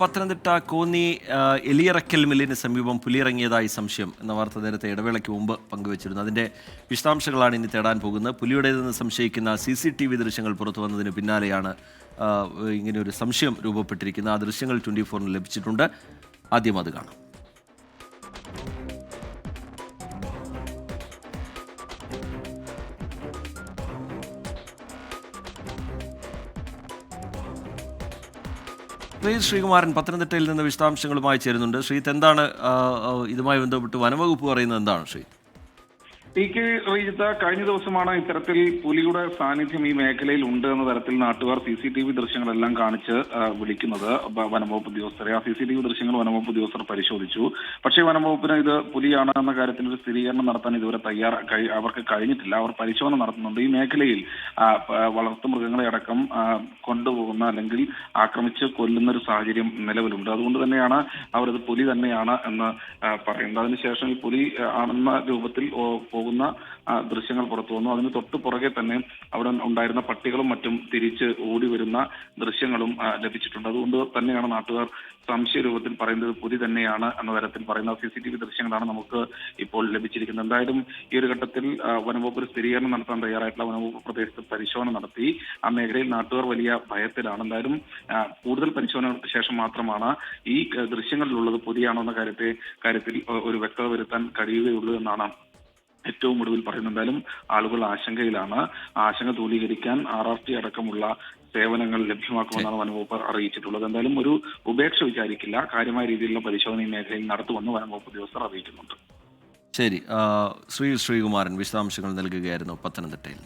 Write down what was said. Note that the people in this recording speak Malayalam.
പത്തനംതിട്ട കോന്നി എലിയറക്കൽ മില്ലിന് സമീപം പുലിയിറങ്ങിയതായി സംശയം എന്ന വാർത്ത നേരത്തെ ഇടവേളയ്ക്ക് മുമ്പ് പങ്കുവച്ചിരുന്നു. അതിന്റെ വിശദാംശങ്ങളാണ് ഇനി തേടാൻ പോകുന്നത്. പുലിയുടേതെന്ന് സംശയിക്കുന്ന സി സി ടി വി ദൃശ്യങ്ങൾ പുറത്തു വന്നതിന് പിന്നാലെയാണ് ഇങ്ങനെ ഒരു സംശയം രൂപപ്പെട്ടിരിക്കുന്നത്. ആ ദൃശ്യങ്ങൾ ട്വന്റി ഫോറിന് ലഭിച്ചിട്ടുണ്ട്. ആദ്യം അത് കാണാം. ശ്രീ ശ്രീകുമാരൻ പത്തനംതിട്ടയിൽ നിന്ന് വിശദാംശങ്ങളുമായി ചേരുന്നുണ്ട്. ശ്രീത്ത് എന്താണ് ഇതുമായി ബന്ധപ്പെട്ട് വനവകുപ്പ് പറയുന്നത് എന്താണ് ശ്രീ? ടി കെ റീജിത്ത കഴിഞ്ഞ ദിവസമാണ് ഇത്തരത്തിൽ പുലിയുടെ സാന്നിധ്യം ഈ മേഖലയിൽ ഉണ്ട് എന്ന തരത്തിൽ നാട്ടുകാർ സി സി ടി വി ദൃശ്യങ്ങളെല്ലാം കാണിച്ച് വിളിക്കുന്നത്. വനംവകുപ്പ് ഉദ്യോഗസ്ഥരെ. ആ സി സി ടി വി ദൃശ്യങ്ങൾ വനംവകുപ്പ് ഉദ്യോഗസ്ഥർ പരിശോധിച്ചു. പക്ഷേ വനംവകുപ്പിന് ഇത് പുലിയാണ് എന്ന കാര്യത്തിൽ ഒരു സ്ഥിരീകരണം നടത്താൻ ഇതുവരെ തയ്യാറ അവർക്ക് കഴിഞ്ഞിട്ടില്ല. അവർ പരിശോധന നടത്തുന്നുണ്ട്. ഈ മേഖലയിൽ വളർത്തുമൃഗങ്ങളെ വളർത്തു മൃഗങ്ങളെ അടക്കം കൊണ്ടുപോകുന്ന അല്ലെങ്കിൽ ആക്രമിച്ച് കൊല്ലുന്ന ഒരു സാഹചര്യം നിലവിലുണ്ട്. അതുകൊണ്ട് തന്നെയാണ് അവരത് പുലി തന്നെയാണ് എന്ന് പറയുന്നത്. അതിനുശേഷം ഈ പുലി ആണെന്ന രൂപത്തിൽ പോകുന്ന ദൃശ്യങ്ങൾ പുറത്തു വന്നു. അതിന് തൊട്ട് പുറകെ തന്നെ അവിടെ ഉണ്ടായിരുന്ന പട്ടികളും മറ്റും തിരിച്ച് ഓടി വരുന്ന ദൃശ്യങ്ങളും ലഭിച്ചിട്ടുണ്ട്. അതുകൊണ്ട് തന്നെയാണ് നാട്ടുകാർ സംശയ രൂപത്തിൽ പറയുന്നത് പുതി തന്നെയാണ് എന്ന തരത്തിൽ പറയുന്ന സി സി ടി വി ദൃശ്യങ്ങളാണ് നമുക്ക് ഇപ്പോൾ ലഭിച്ചിരിക്കുന്നത്. എന്തായാലും ഈ ഒരു ഘട്ടത്തിൽ വനംവകുപ്പ് സ്ഥിരീകരണം നടത്താൻ തയ്യാറായിട്ടുള്ള വനംവകുപ്പ് പ്രദേശത്ത് പരിശോധന നടത്തി. ആ മേഖലയിൽ നാട്ടുകാർ വലിയ ഭയത്തിലാണ്. എന്തായാലും കൂടുതൽ പരിശോധനകൾക്ക് ശേഷം മാത്രമാണ് ഈ ദൃശ്യങ്ങളിലുള്ളത് പുതിയാണോ എന്ന കാര്യത്തെ കാര്യത്തിൽ ഒരു വ്യക്തത വരുത്താൻ കഴിയുകയുള്ളൂ എന്നാണ് ഏറ്റവും ഒടുവിൽ പറയുന്നത് എന്തായാലും ആളുകൾ ആശങ്കയിലാണ്. ആശങ്ക ദൂരീകരിക്കാൻ ആർ ആർ ടി അടക്കമുള്ള സേവനങ്ങൾ ലഭ്യമാക്കുമെന്നാണ് വനംവകുപ്പ് അറിയിച്ചിട്ടുള്ളത്. എന്തായാലും ഒരു ഉപേക്ഷ വിചാരിക്കില്ല. കാര്യമായ രീതിയിലുള്ള പരിശോധന ഈ മേഖലയിൽ നടത്തുമെന്ന് വനംവകുപ്പ് ഉദ്യോഗസ്ഥർ അറിയിക്കുന്നുണ്ട്. ശരി ശ്രീ ശ്രീകുമാരൻ വിശദാംശങ്ങൾ നൽകുകയായിരുന്നു പത്തനംതിട്ടയിൽ